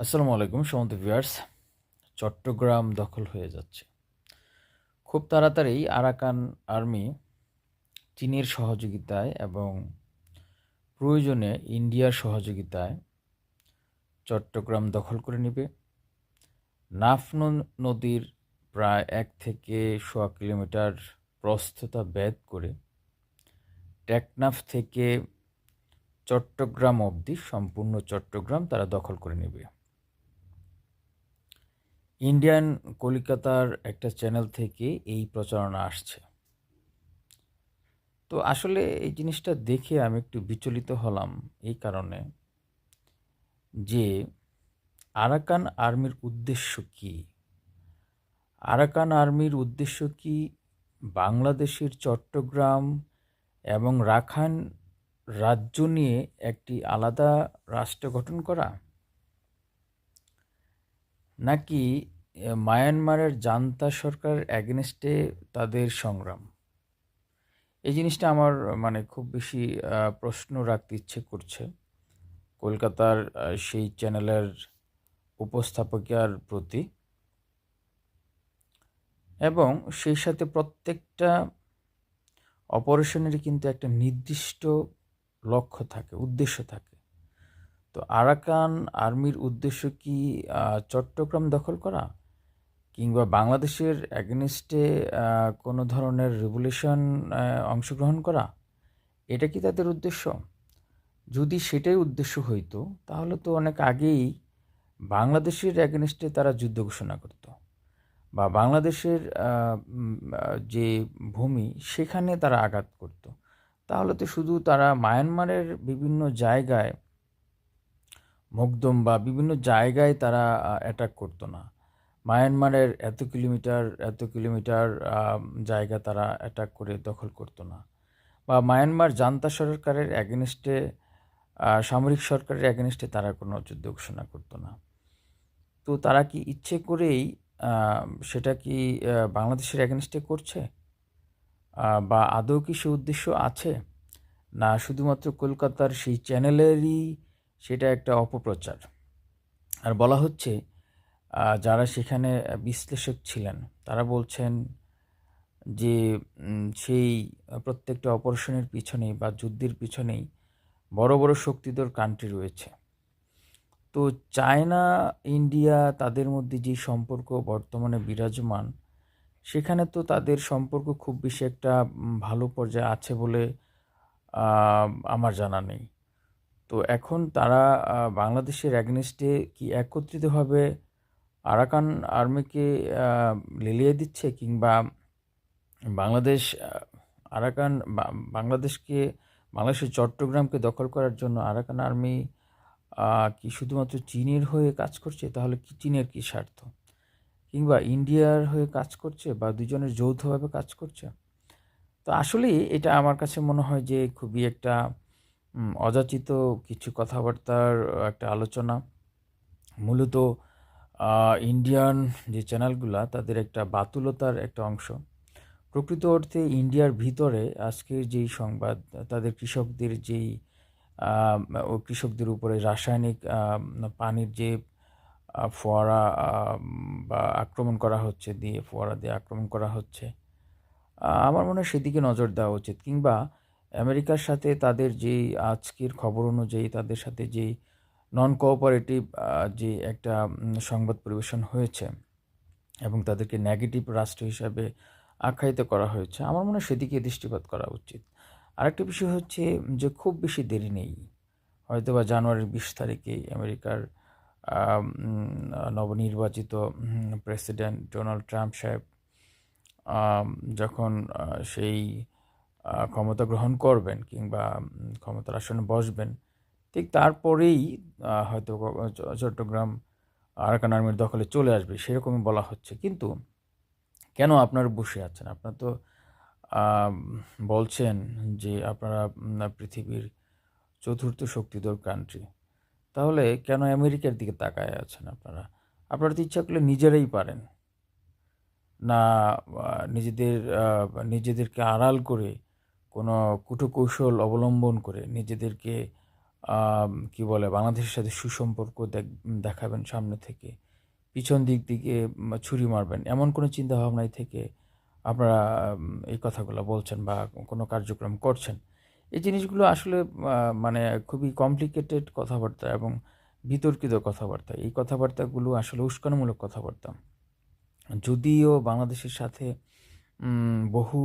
আসসালামু আলাইকুম, সমন্ত ভিউয়ার্স। চট্টগ্রাম দখল হয়ে যাচ্ছে। খুব তাড়াতাড়ি আরাকান আর্মি চীনের সহযোগিতায় এবং প্রয়োজনে ইন্ডিয়ার সহযোগিতায় চট্টগ্রাম দখল করে নেবে। নাফন নদীর প্রায় এক থেকে সোয়া কিলোমিটার প্রস্থতা ব্যাদ করে টেকনাফ থেকে চট্টগ্রাম অবধি সম্পূর্ণ চট্টগ্রাম তারা দখল করে নেবে। ইন্ডিয়ান কলিকাতার একটা চ্যানেল থেকে এই প্রচারণা আসছে। তো আসলে এই জিনিসটা দেখে আমি একটু বিচলিত হলাম এই কারণে যে আরাকান আর্মির উদ্দেশ্য কি? আরাকান আর্মির উদ্দেশ্য কি বাংলাদেশের চট্টগ্রাম এবং রাখান রাজ্য নিয়ে একটি আলাদা রাষ্ট্র গঠন করা? নাকি মায়ানমারের জান্তা সরকার অ্যাগেনস্টে তাদের সংগ্রাম? এই জিনিসটা আমার মানে খুব বেশি প্রশ্ন রাখতে ইচ্ছে করছে। কলকাতার সেই চ্যানেলের উপস্থাপকিয়ার প্রতি। এবং সেই সাথে প্রত্যেকটা অপারেশনেরই কিন্তু একটা নির্দিষ্ট লক্ষ্য থাকে, উদ্দেশ্য থাকে। তো আরাকান আর্মির উদ্দেশ্য কি চট্টগ্রাম দখল করা? কিংবা বাংলাদেশের অ্যাগেনিস্টে কোনো ধরনের রেভুলেশন অংশগ্রহণ করা? এটা কি তাদের উদ্দেশ্য? যদি সেটাই উদ্দেশ্য হইতো, তাহলে তো অনেক আগেই বাংলাদেশের অ্যাগেনিস্টে তারা যুদ্ধ ঘোষণা করত। বা বাংলাদেশের যে ভূমি, সেখানে তারা আঘাত করত। তাহলে তো শুধু তারা মায়ানমারের বিভিন্ন জায়গায় মকদম বা বিভিন্ন জায়গায় তারা অ্যাটাক করতো না। মায়ানমারের এত কিলোমিটার এত কিলোমিটার জায়গা তারা অ্যাটাক করে দখল করতো না। বা মায়ানমার জান্তা সরকারের অ্যাগেনিস্টে সামরিক সরকারের অ্যাগেনিস্টে তারা কোনো যুদ্ধ ঘোষণা করতো না। তো তারা কি ইচ্ছে করেই সেটা কি বাংলাদেশের অ্যাগেনিস্টে করছে? বা আদৌ কি সে উদ্দেশ্য আছে? না, শুধুমাত্র কলকাতার সেই চ্যানেলেরই সেটা একটা অপপ্রচার। আর বলা হচ্ছে যারা সেখানে বিশ্লেষক ছিলেন, তারা বলছেন যে সেই প্রত্যেকটা অপারেশনের পিছনেই বা যুদ্ধের পিছনেই বড় বড় শক্তিধর কান্ট্রি রয়েছে। তো চায়না, ইন্ডিয়া তাদের মধ্যে যে সম্পর্ক বর্তমানে বিরাজমান, সেখানে তো তাদের সম্পর্ক খুব বেশি একটা ভালো পর্যায়ে আছে বলে আমার জানা নেই। তো এখন তারা বাংলাদেশের অ্যাগনেস্টে কি একত্রিতভাবে আরাকান আর্মিকে লেলিয়ে দিচ্ছে কিংবা বাংলাদেশ আরাকান বাংলাদেশকে, বাংলাদেশের চট্টগ্রামকে দখল করার জন্য আরাকান আর্মি কি শুধুমাত্র চীনের হয়ে কাজ করছে? তাহলে কি চীনের কী স্বার্থ? কিংবা ইন্ডিয়ার হয়ে কাজ করছে বা দুজনের যৌথভাবে কাজ করছে? তো আসলেই এটা আমার কাছে মনে হয় যে খুবই একটা অযাচিত কিছু কথাবার্তার একটা আলোচনা। মূলত ইন্ডিয়ান যে চ্যানেলগুলা, তাদের একটা বাতুলতার একটা অংশ। প্রকৃত অর্থে ইন্ডিয়ার ভিতরে আজকের যেই সংবাদ, তাদের কৃষকদের যেই ও কৃষকদের উপরে রাসায়নিক পানির যে ফোয়ারা বা আক্রমণ করা হচ্ছে, দিয়ে ফোয়ারা দিয়ে আক্রমণ করা হচ্ছে আমার মনে হয় সেদিকে নজর দেওয়া উচিত। কিংবা আমেরিকার সাথে তাদের যেই আজকের খবর অনুযায়ী তাদের সাথে যেই নন কোঅপারেটিভ যে একটা সংবাদ পরিবেশন হয়েছে এবং তাদেরকে নেগেটিভ রাষ্ট্র হিসাবে আখ্যায়িত করা হয়েছে, আমার মনে হয় সেদিকে দৃষ্টিপাত করা উচিত। আরেকটা বিষয় হচ্ছে যে খুব বেশি দেরি নেই। হয়তো বা জানুয়ারির বিশ তারিখে আমেরিকার নবনির্বাচিত প্রেসিডেন্ট ডোনাল্ড ট্রাম্প সাহেব যখন সেই ক্ষমতা গ্রহণ করবেন কিংবা ক্ষমতার আসনে বসবেন। ঠিক তারপরেই হয়তো চট্টগ্রাম আরাকান আর্মির দখলে চলে আসবে, সেরকমই বলা হচ্ছে। কিন্তু কেন আপনারা বসে আছেন? আপনারা তো বলছেন যে আপনারা পৃথিবীর চতুর্থ শক্তিধর কান্ট্রি তাহলে কেন আমেরিকার দিকে তাকায় আছেন আপনারা? আপনারা তো ইচ্ছা করলে নিজেরাই পারেন। না নিজেদের নিজেদেরকে আড়াল করে কোনো কুটকৌশল অবলম্বন করে নিজেদেরকে কি বলে, বাংলাদেশের সাথে সুসম্পর্ক দেখ- দেখাবেন সামনে থেকে, পিছন দিক দিকে ছুরি মারবেন, এমন কোনো চিন্তা ভাবনায় থেকে আপনারা এই কথাগুলো বলছেন বা কোনো কার্যক্রম করছেন। এই জিনিসগুলো আসলে মানে খুবই কমপ্লিকেটেড কথাবার্তা এবং বিতর্কিত কথাবার্তা। এই কথাবার্তাগুলো আসলে উস্কানিমূলক কথাবার্তা। যদিও বাংলাদেশের সাথে বহু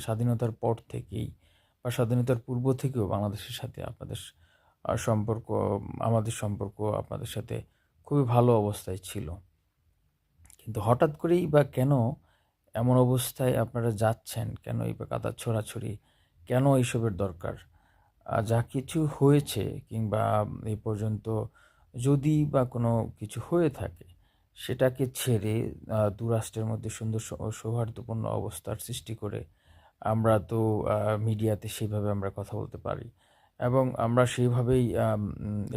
স্বাধীনতার পর থেকেই বা স্বাধীনতার পূর্ব থেকেও বাংলাদেশের সাথে আপনাদের সম্পর্ক, আমাদের সম্পর্ক আপনাদের সাথে খুবই ভালো অবস্থায় ছিল। কিন্তু হঠাৎ করেই বা কেন এমন অবস্থায় আপনারা যাচ্ছেন? কেন এই বা কাদা ছোড়াছড়ি? কেন এইসবের দরকার? যা কিছু হয়েছে কিংবা এই পর্যন্ত যদি বা কোনো কিছু হয়ে থাকে সেটাকে ছেড়ে আহ, দু রাষ্ট্রের মধ্যে সুন্দর সৌহার্দ্যপূর্ণ অবস্থার সৃষ্টি করে আমরা তো মিডিয়াতে সেইভাবে আমরা কথা বলতে পারি এবং আমরা সেইভাবেই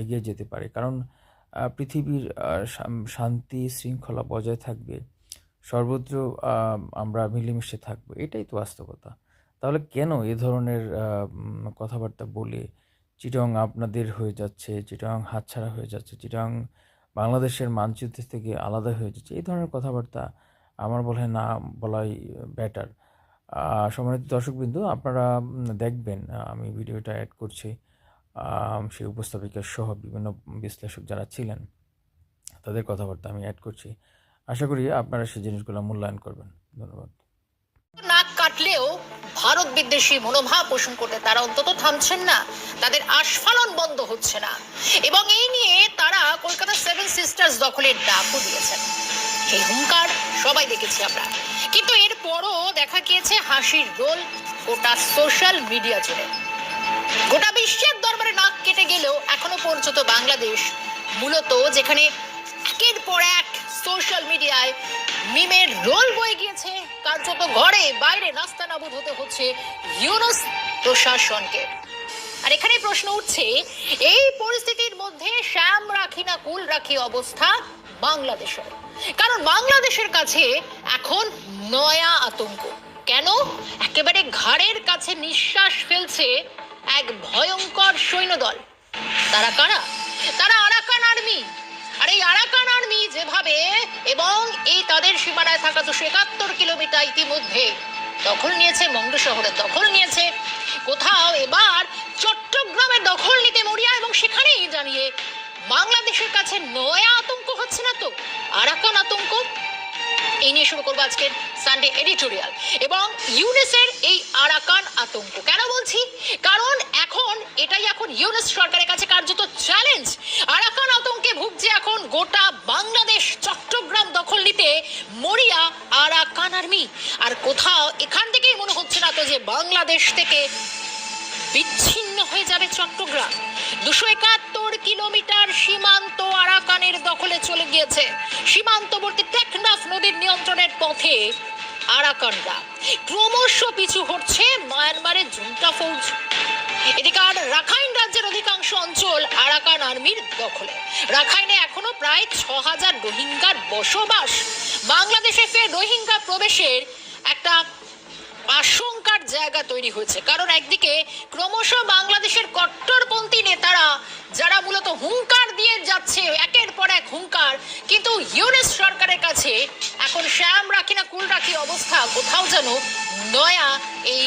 এগিয়ে যেতে পারি। কারণ পৃথিবীর শান্তি শৃঙ্খলা বজায় থাকবে সর্বত্র আমরা মিলেমিশে থাকব এটাই তো বাস্তবতা। তাহলে কেন এ ধরনের কথাবার্তা বলে চিটং আপনাদের হয়ে যাচ্ছে চিটং হাতছাড়া হয়ে যাচ্ছে চিটং বাংলাদেশের মানচিত্র থেকে আলাদা হয়ে যাচ্ছে। এই ধরনের কথাবার্তা আমার বলে না বলাই বেটার সম্মানিত দর্শকবৃন্দ, আপনারা দেখবেন, আমি ভিডিওটা অ্যাড করছি সেই উপস্থাপিকা সহ বিভিন্ন বিশ্লেষক যারা ছিলেন, তাদের কথাবার্তা আমি অ্যাড করছি। আশা করি আপনারা সেই জিনিসগুলো মূল্যায়ন করবেন। ধন্যবাদ। কাটলেও ভারত বিদ্বেষী মনোভাব পোষণ করতে তারা অন্তত থামছেন না। তাদের আস্ফালন বন্ধ হচ্ছে না। এবং এই নিয়ে তারা কলকাতা সেভেন সিস্টার্স দখলের ডাকও দিয়েছেন। এই হুঙ্কার সবাই দেখেছি আমরা। কিন্তু এরপরও দেখা গিয়েছে হাসির রোল গোটা সোশ্যাল মিডিয়া জুড়ে। গোটা বিশ্বের দরবারে নাক কেটে গেলেও এখনও পর্যন্ত বাংলাদেশ মূলত যেখানে একের পর এক সোশ্যাল মিডিয়ায় মিমের রোল বয়ে গিয়েছে কার্যত ঘরে বাইরে নাস্তা নাবুদ হতে হচ্ছে ইউনুস প্রশাসনকে। আর এখানে প্রশ্ন উঠছে, এই পরিস্থিতির মধ্যে শ্যাম রাখি না কুল রাখি অবস্থা বাংলাদেশের? কারণ বাংলাদেশের কাছে এখন নয়া আতঙ্ক। কেন? একেবারে ঘাড়ের কাছে নিঃশ্বাস ফেলছে এক ভয়ঙ্কর সৈন্যদল। তারা কারা? তারা আরাকান আর্মি। আর এই আরাকান আর্মি যেভাবে এবং এই তাদের সীমানায় থাকা দুশো একাত্তর কিলোমিটার ইতিমধ্যে দখল নিয়েছে, মংডু শহরের দখল নিয়েছে। কোথাও এবার চট্টগ্রামের দখল নিতে মরিয়া, এবং সেখানেই জানিয়ে বাংলাদেশের কাছে নয়া আতঙ্ক হচ্ছে না তো? আরাকান আতঙ্ক? এই নিয়ে শুরু করব আজকের সানডে এডিটোরিয়াল এবং ইউনেসের এই আরাকান আতঙ্ক। কেন বলছি? কারণ এখন, এটাই এখন ইউনেস সরকারের কাছে কার্যত চ্যালেঞ্জ আরাকান আতঙ্কে ভুগছে এখন গোটা বাংলাদেশ চট্টগ্রাম দখল নিতে মরিয়া আরাকান আর্মি আর কোথাও এখান থেকেই মনে হচ্ছে না তো যে বাংলাদেশ থেকে বিচ্ছিন্ন হয়ে যাবে চট্টগ্রাম। দুশো একাত্তর কিলোমিটার সীমান্ত আরাকানের দখলে চলে গিয়েছে। সীমান্তবর্তী টেকনাফ নদীর নিয়ন্ত্রণের পথে আরাকানরা। ক্রমশ পিছু হচ্ছে মায়ানমারের জুন্টা ফৌজ এদিকে আর রাখাইন রাজ্যের অঞ্চল আরাকান আর্মির দখলে। রাখাইনে এখনও প্রায় ছ হাজার রোহিঙ্গার বসবাস। বাংলাদেশে ফের রোহিঙ্গা প্রবেশের একটা আশঙ্কার জায়গা তৈরি হয়েছে। কারণ একদিকে ক্রমশ বাংলাদেশের কট্টরপন্থী নেতারা, যারা মূলত হুঙ্কার দিয়ে যাচ্ছে, একের পর এক হুঙ্কার, কিন্তু ইউনেস সরকারের কাছে এখন শ্যাম রাখি না কুল রাখি অবস্থা, কোথাও যেন নয়া এই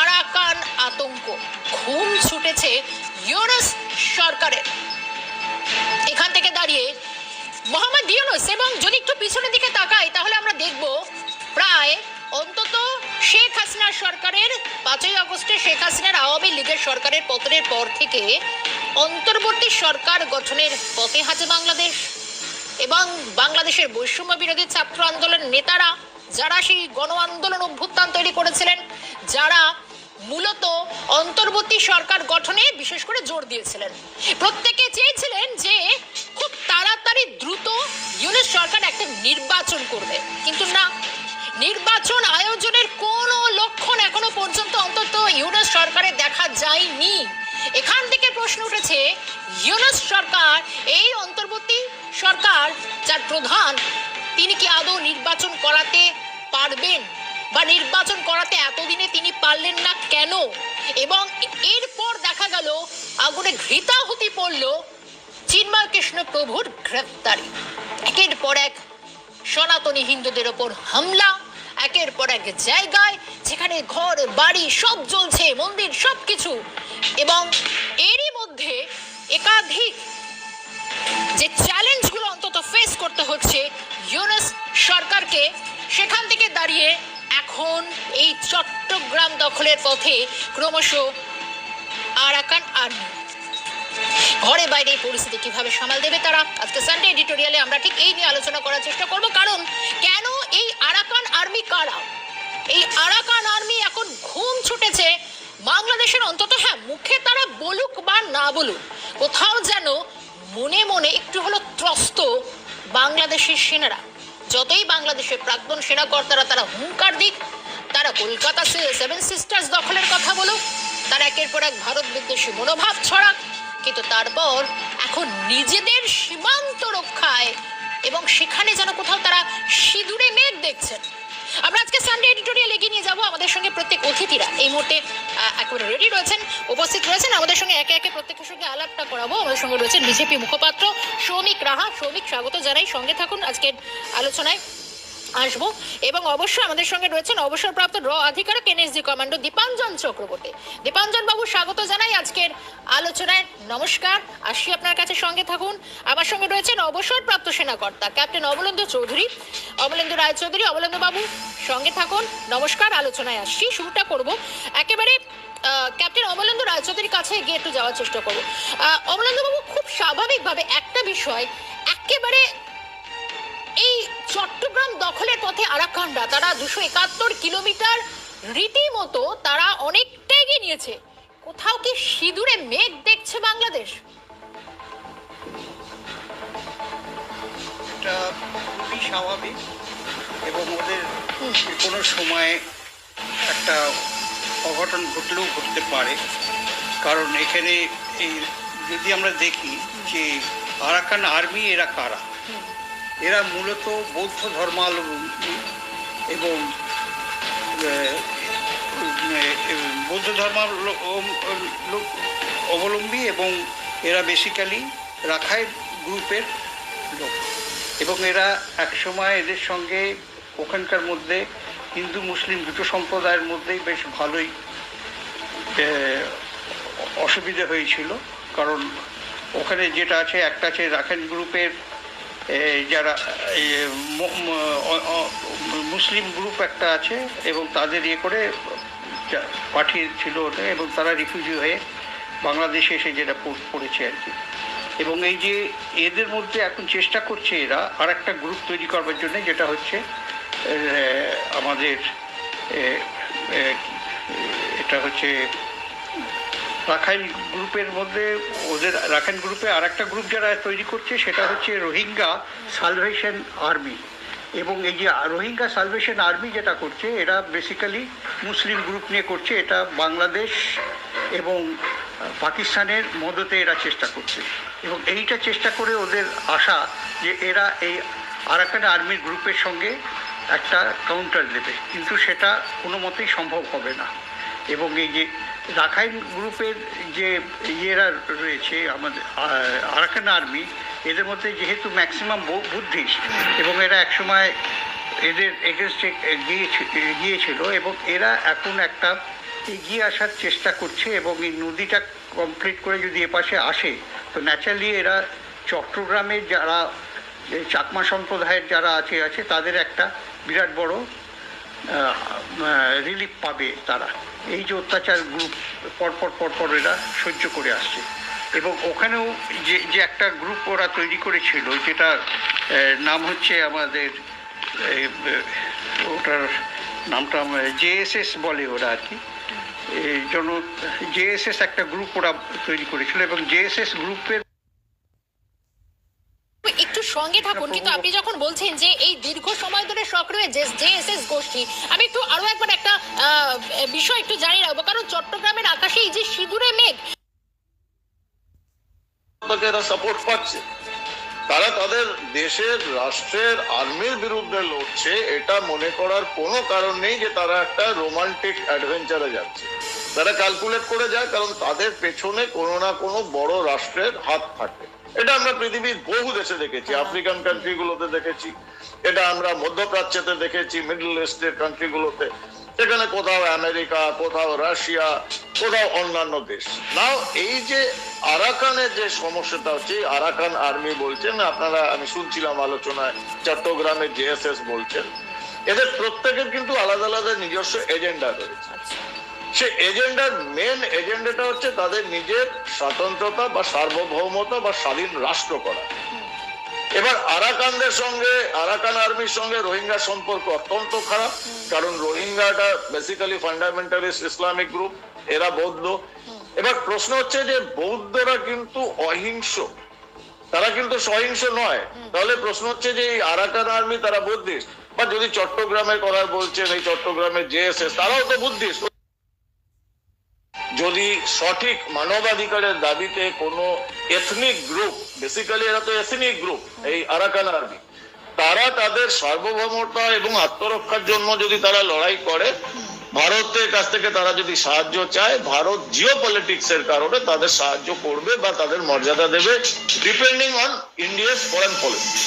আরাকান আতঙ্ক। ঘুম ছুটেছে ইউনেস সরকারের। এখান থেকে দাঁড়িয়ে মোহাম্মদ ইউনুস এবং যদি একটু পিছনের দিকে তাকাই, তাহলে আমরা দেখব প্রায় অন্তত শেখ হাসিনার সরকারের, পাঁচই আগস্টে শেখ হাসিনার আওয়ামী লীগের সরকারের পতনের পর থেকে অন্তর্বর্তী সরকার গঠনের পথে হাতে বাংলাদেশ। এবং বাংলাদেশের বৈষম্য বিরোধী ছাত্র আন্দোলন নেতারা, যারা সেই গণ আন্দোলন অভ্যুত্থান তৈরি করেছিলেন, যারা মূলত অন্তর্বর্তী সরকার গঠনে বিশেষ করে জোর দিয়েছিলেন। প্রত্যেকে চেয়েছিলেন যে খুব তাড়াতাড়ি দ্রুত ইউনিট সরকার একটা নির্বাচন করবে। কিন্তু না, নির্বাচন আয়োজনের কোনো লক্ষণ এখনও পর্যন্ত অন্তত ইউনিট সরকারের দেখা যায়নি। এখান থেকে প্রশ্ন উঠেছে, ইউনুস সরকার, এই অন্তর্বর্তী সরকার, যার প্রধান, তিনি কি আদৌ নির্বাচন করাতে পারবেন? বা নির্বাচন করাতে এতদিনে তিনি পারলেন না কেন? এবং এরপর দেখা গেল, আগুনে ঘৃতাহুতি পড়ল চিন্ময় কৃষ্ণ প্রভুর গ্রেফতারি। একের পর এক সনাতনী হিন্দুদের ওপর হামলা, একের পর এক জায়গায় যেখানে ঘর, বাড়ি সব জ্বলছে, মন্দির সব কিছু এবং এরই মধ্যে একাধিক যে চ্যালেঞ্জগুলো অন্তত ফেস করতে হচ্ছে, ইউনেস সরকারকে সেখান থেকে দাঁড়িয়ে এখন এই চট্টগ্রাম দখলের পথে ক্রমশ আরাকান আর্মি। ঘরে বাইরে এই পরিস্থিতি কীভাবে সামাল দেবে তারা? আজকে সানডে এডিটোরিয়ালে আমরা ঠিক এই নিয়ে আলোচনা করার চেষ্টা করব। কারণ কেন এই আরাকান আর্মি কারা? এই আরাকান আর্মি এখন ঘুম ছুটেছে বাংলাদেশের অন্তত। হ্যাঁ মুখে তারা বলুক বা না বলুক, কোথাও যেন মনে মনে একটু হলো ত্রস্ত বাংলাদেশের সেনারা। যতই বাংলাদেশের প্রাক্তন সেনা কর্তারা তারা হুঙ্কার দিক, তারা কলকাতা সেভেন সিস্টার্স দখলের কথা বলুক, তারা একের পর এক ভারত বিদ্বেষী মনোভাব ছড়াক, কিন্তু তারপর এখন নিজেদের সীমান্ত রক্ষায় এবং সেখানে যেন কোথাও তারা সিঁদুরে মেঘ দেখছেন। আমরা আজকে সানডে এডিটোরিয়াল এগিয়ে নিয়ে যাব আমাদের সঙ্গে প্রত্যেক অতিথিরা। এই মুহূর্তে একেবারে রেডি রয়েছেন, উপস্থিত রয়েছেন। আমাদের সঙ্গে একে একে প্রত্যেকের সঙ্গে আলাপটা করাবো। আমাদের সঙ্গে রয়েছেন বিজেপি মুখপাত্র শ্রমিক রাহা। শ্রমিক স্বাগত জানাই। সঙ্গে থাকুন আজকের আলোচনায়। আসব। এবং অবশ্যই আমাদের সঙ্গে রয়েছেন অবসরপ্রাপ্ত র আধিকারিক এনএসজি কমান্ডো দীপাঞ্জন চক্রবর্তী। দীপাঞ্জন বাবু স্বাগত জানাই আজকের আলোচনায়। নমস্কার, আসি আপনার কাছে সঙ্গে থাকুন। আমার সঙ্গে রয়েছেন অবসরপ্রাপ্ত সেনাকর্তা, ক্যাপ্টেন অবলেন্দু চৌধুরী। অবলেন্দু রায় চৌধুরী অবলেন্দু বাবু সঙ্গে থাকুন। নমস্কার, আলোচনায় আসছি, শুরুটা করব। একেবারে ক্যাপ্টেন অমলেন্দু রায়চৌধুরীর কাছে গিয়ে একটু যাওয়ার চেষ্টা করব। অমলেন্দু বাবু খুব স্বাভাবিকভাবে একটা বিষয় একেবারে এই চট্টগ্রাম দখলের পথে আরাকানরা তারা দুশো একাত্তর কিলোমিটার রীতিমতো তারা অনেকটা এগিয়ে নিয়েছে। কোথাও কি সিঁদুরে মেঘ দেখছে বাংলাদেশ? এটা খুবই স্বাভাবিক এবং ওদের যে কোনো সময় একটা অঘটন ঘটলেও ঘটতে পারে। কারণ এখানে এই যদি আমরা দেখি যে আরাকান আর্মি এরা কারা? এরা মূলত বৌদ্ধ ধর্মাবলম্বী এবং বৌদ্ধ ধর্মাবলম্বী অবলম্বী এবং এরা বেসিক্যালি রাখাই গ্রুপের লোক। এবং এরা একসময় এদের সঙ্গে ওখানকার মধ্যে হিন্দু, মুসলিম দুটো সম্প্রদায়ের মধ্যেই বেশ ভালোই অসুবিধে হয়েছিল। কারণ ওখানে যেটা আছে, একটা আছে রাখাইন গ্রুপের যারা মুসলিম গ্রুপ একটা আছে এবং তাদের ইয়ে করে পাঠিয়েছিল এবং তারা রিফিউজি হয়ে বাংলাদেশে এসে যেটা পড়েছে আর কি। এবং এই যে এদের মধ্যে এখন চেষ্টা করছে এরা আর একটা গ্রুপ তৈরি করবার জন্য, যেটা হচ্ছে আমাদের এটা হচ্ছে রাখাইন গ্রুপের মধ্যে ওদের রাখাইন গ্রুপে আর একটা গ্রুপ যারা তৈরি করছে, সেটা হচ্ছে রোহিঙ্গা সালভেশন আর্মি এবং এই যে রোহিঙ্গা সালভেশন আর্মি যেটা করছে, এরা বেসিক্যালি মুসলিম গ্রুপ নিয়ে করছে। এটা বাংলাদেশ এবং পাকিস্তানের মদতে এরা চেষ্টা করছে। এবং এইটা চেষ্টা করে ওদের আশা যে এরা এই আরাকান আর্মির গ্রুপের সঙ্গে একটা কাউন্টার দেবে। কিন্তু সেটা কোনো মতেই সম্ভব হবে না। এবং এই যে রাখাইন গ্রুপের যে ইয়েরা রয়েছে, আমাদের আরাকান আর্মি, এদের মধ্যে যেহেতু ম্যাক্সিমাম বুদ্ধিস্ট এবং এরা একসময় এদের এগেনস্টে গিয়েছিল এবং এরা এখন একটা এগিয়ে আসার চেষ্টা করছে এবং এই নদীটা কমপ্লিট করে যদি এপাশে আসে, তো ন্যাচারালি এরা চট্টগ্রামের যারা চাকমা সম্প্রদায়ের যারা আছে আছে, তাদের একটা বিরাট বড় রিলিফ পাবে তারা। এই যে অত্যাচার গ্রুপ পরপর পরপর এরা সহ্য করে আসছে। এবং ওখানেও যে যে একটা গ্রুপ ওরা তৈরি করেছিল যেটা নাম হচ্ছে আমাদের ওটার নামটা জেএসএস বলে ওরা আর কি। জন্য জেএসএস একটা গ্রুপ ওরা তৈরি করেছিল এবং জেএসএস গ্রুপের সঙ্গে থাকুন। কিন্তু আপনি যখন বলছেন যে এই দীর্ঘ সময় ধরে সক্রিয় যে জেএসএস গোষ্ঠী, আমি একটু আরও একবার একটা বিষয় একটু জানিয়ে রাখব। কারণ চট্টগ্রামের আকাশে এই যে সিঁদুরে মেঘ সাপোর্ট পাচ্ছে। তারা তাদের দেশের, রাষ্ট্রের আর্মির বিরুদ্ধে লড়ছে। এটা মনে করার কোনো কারণ নেই যে তারা একটা রোমান্টিক অ্যাডভেঞ্চারে যাচ্ছে। তারা ক্যালকুলেট করে যায় কারণ তাদের পেছনে কোনো না কোনো বড় রাষ্ট্রের হাত থাকে। এটা আমরা পৃথিবীর বহু দেশে দেখেছি আফ্রিকান কান্ট্রি গুলোতে দেখেছি এটা আমরা মধ্যপ্রাচ্যতে দেখেছি মিডল ইস্টের কান্ট্রি গুলোতে সেখানে কোথাও আমেরিকা কোথাও রাশিয়া কোথাও অন্যান্য দেশ। নাও এই যে আরাকানের যে সমস্যাটা হচ্ছে আরাকান আর্মি বলছেন আপনারা আমি শুনছিলাম আলোচনায় চট্টগ্রামের জেএসএস বলছেন এদের প্রত্যেকের কিন্তু আলাদা আলাদা নিজস্ব এজেন্ডা রয়েছে। সে এজেন্ডার মেন এজেন্ডাটা হচ্ছে তাদের নিজের স্বাতন্ত্রতা বা সার্বভৌমতা বা স্বাধীন রাষ্ট্র করা। এবার আরাকানদের সঙ্গে, আরাকান আর্মির সঙ্গে রোহিঙ্গা সম্পর্ক অত্যন্ত খারাপ, কারণ রোহিঙ্গাটা বেসিক্যালি ফান্ডামেন্টালিস্ট ইসলামিক গ্রুপ এরা বৌদ্ধ। এবার প্রশ্ন হচ্ছে যে বৌদ্ধরা কিন্তু অহিংস। তারা কিন্তু সহিংস নয়। তাহলে প্রশ্ন হচ্ছে যে এই আরাকান আর্মি তারা বুদ্ধিস্ট? বা যদি চট্টগ্রামের কথা বলছেন, এই চট্টগ্রামের জেএসএস তারাও তো বুদ্ধিস্ট। যদি সঠিক মানবাধিকারের দাবিতে কোনো এথনিক গ্রুপ বেসিক্যালি এরা তো এথনিক গ্রুপ এই আরাকান আর্মি তারা তাদের সার্বভৌমতা এবং আত্মরক্ষার জন্য যদি তারা লড়াই করে, ভারতের কাছ থেকে তারা যদি সাহায্য চায়, ভারত জিও পলিটিক্স এর কারণে তাদের সাহায্য করবে বা তাদের মর্যাদা দেবে depending on India's foreign policy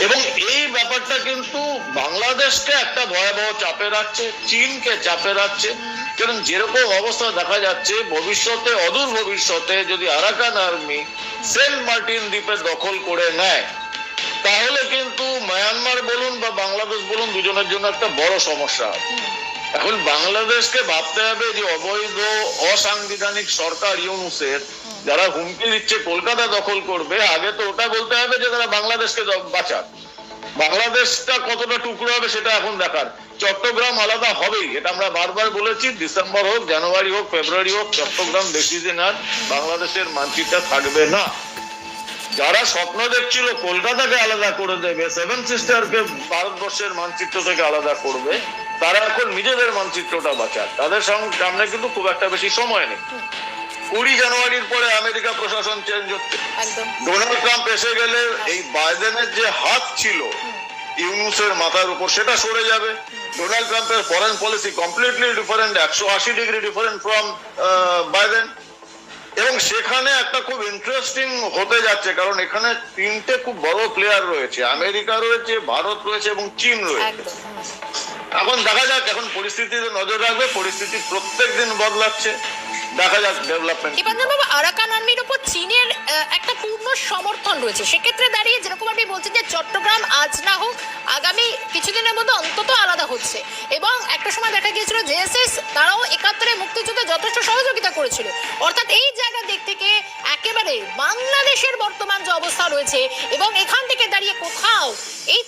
এবং এই ব্যাপারটা কিন্তু বাংলাদেশকে একটা ভয়াবহ চাপে রাখছে, চীনকে চাপে রাখছে। কারণ যেরকম অবস্থা দেখা যাচ্ছে, ভবিষ্যতে, অদূর ভবিষ্যতে যদি আরাকান আর্মি সেন্ট মার্টিন দ্বীপে দখল করে নেয়, তাহলে কিন্তু মায়ানমার বলুন বা বাংলাদেশ বলুন, দুজনের জন্য একটা বড় সমস্যা। এখন বাংলাদেশকে ভাবতে হবে যে অবৈধ, অসাংবিধানিক সরকার ইউনুসের যারা হুমকি দিচ্ছে, কলকাতা দখল করবে, আগে তো ওটা বলতে হবে যে তারা বাংলাদেশকে বাঁচাক। বাংলাদেশটা কতটা টুকরো হবে সেটা এখন দেখার। চট্টগ্রাম আলাদা হবেই, এটা আমরা বারবার বলেছি, ডিসেম্বর হোক, জানুয়ারি হোক, ফেব্রুয়ারি হোক, চট্টগ্রাম দিন আর বাংলাদেশের মানচিত্র থাকবে না। যারা স্বপ্ন দেখছিল কলকাতাকে আলাদা করে দেবে সেভেন সিস্টারকে ভারতবর্ষের মানচিত্র থেকে আলাদা করবে, তারা এখন নিজেদের মানচিত্রটা বাঁচাক। তাদের সামনে কিন্তু খুব একটা বেশি সময় নেই। কুড়ি জানুয়ারির পরে আমেরিকা প্রশাসন চেঞ্জ হচ্ছে। ডোনাল্ড ট্রাম্প এসে গেলে এই বাইডেনের যে হাত ছিল ইউনুসের মাথার উপর সেটা সরে যাবে। ডোনাল্ড ট্রাম্পের ফরেন পলিসি কমপ্লিটলি ডিফারেন্ট একশো আশি ডিগ্রি ডিফারেন্ট ফ্রম বাইডেন এবং সেখানে একটা খুব ইন্টারেস্টিং হতে যাচ্ছে কারণ এখানে তিনটে খুব বড় প্লেয়ার রয়েছে। আমেরিকা রয়েছে ভারত রয়েছে এবং চীন রয়েছে। এখন দেখা যাক এখন পরিস্থিতিতে নজর রাখবে পরিস্থিতি প্রত্যেক দিন বদলাচ্ছে। দেখা যাক ডেভেলপমেন্ট দীপাঞ্জন বাবু, আরাকান আর্মির উপর চীনের একটা পূর্ণ সমর্থন রয়েছে। সেক্ষেত্রে দাঁড়িয়ে যেরকম আপনি বলছেন যে চট্টগ্রাম আজ না হোক, আগামী কিছুদিনের মধ্যে অন্তত আলাদা হচ্ছে। এবং একটা সময় দেখা গিয়েছিল, জেএসএস তারাও একাত্তরে মুক্তিযুদ্ধে যথেষ্ট সহযোগিতা করেছিল। অর্থাৎ এই জায়গা দিক থেকে একেবারে বাংলাদেশের বর্তমান যে অবস্থা রয়েছে, এবং এখান থেকে দাঁড়িয়ে কোথাও এই